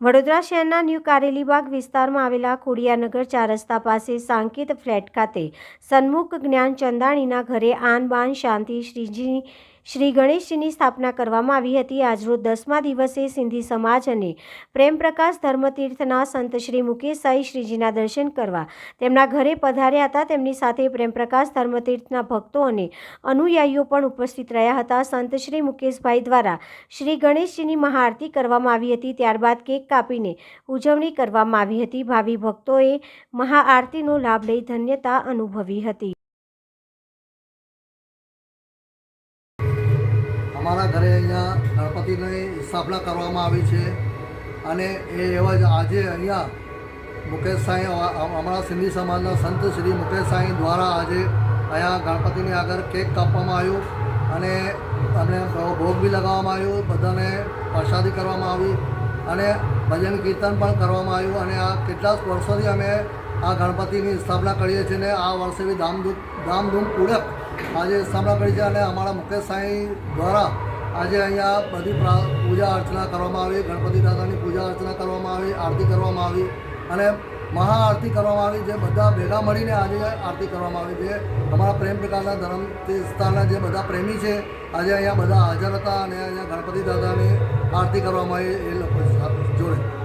વડોદરા શહેરના ન્યૂ કારેલીબાગ વિસ્તારમાં આવેલા ખોડિયાનગર ચાર રસ્તા પાસે સાંકેત ફ્લેટ ખાતે સન્મુખ જ્ઞાન ચંદાણીના ઘરે આન બાન શાંતિ શ્રીજી શ્રી ગણેશજીની સ્થાપના કરવામાં આવી હતી. આજરોજ દસમા દિવસે સિંધી સમાજ અને પ્રેમપ્રકાશ ધર્મતીર્થના સંત શ્રી મુકેશ સાઈ શ્રીજીના દર્શન કરવા તેમના ઘરે પધાર્યા હતા. તેમની સાથે પ્રેમપ્રકાશ ધર્મતીર્થના ભક્તો અને અનુયાયીઓ પણ ઉપસ્થિત રહ્યા હતા. સંત શ્રી મુકેશભાઈ દ્વારા શ્રી ગણેશજીની મહાઆરતી કરવામાં આવી હતી. ત્યારબાદ કેક કાપીને ઉજવણી કરવામાં આવી હતી. ભાવિ ભક્તોએ મહાઆરતીનો લાભ લઈ ધન્યતા અનુભવી હતી. અમારા ઘરે અહીંયા ગણપતિની સ્થાપના કરવામાં આવી છે. અને એ એવા જ આજે અહીંયા મુકેશ સાંઈ અમારા સિંધી સમાજના સંત શ્રી મુકેશ સાંઈ દ્વારા આજે અહીંયા ગણપતિની આગળ કેક કાપવામાં આવ્યું અને અમને ભોગ બી લગાવવામાં આવ્યો, બધાને પ્રસાદી કરવામાં આવી અને ભજન કીર્તન પણ કરવામાં આવ્યું અને આ કેટલાક વર્ષોથી અમે આ ગણપતિની સ્થાપના કરીએ છીએ અને આ વર્ષે બી ધામધૂમ ધામધૂમપૂર્વક આજે સ્થાપના કરી છે અને અમારા મુકેશ સાંઈ દ્વારા આજે અહીંયા બધી પૂજા અર્ચના કરવામાં આવી, ગણપતિ દાદાની પૂજા અર્ચના કરવામાં આવી, આરતી કરવામાં આવી અને મહાઆરતી કરવામાં આવી, જે બધા ભેગા મળીને આજે આરતી કરવામાં આવી છે અમારા પ્રેમ પ્રકારના ધર્મ વિસ્તારના જે બધા પ્રેમી છે, આજે અહીંયા બધા હાજર હતા અને અહીંયા ગણપતિ દાદાની આરતી કરવામાં આવી, એ લોકો જોડે.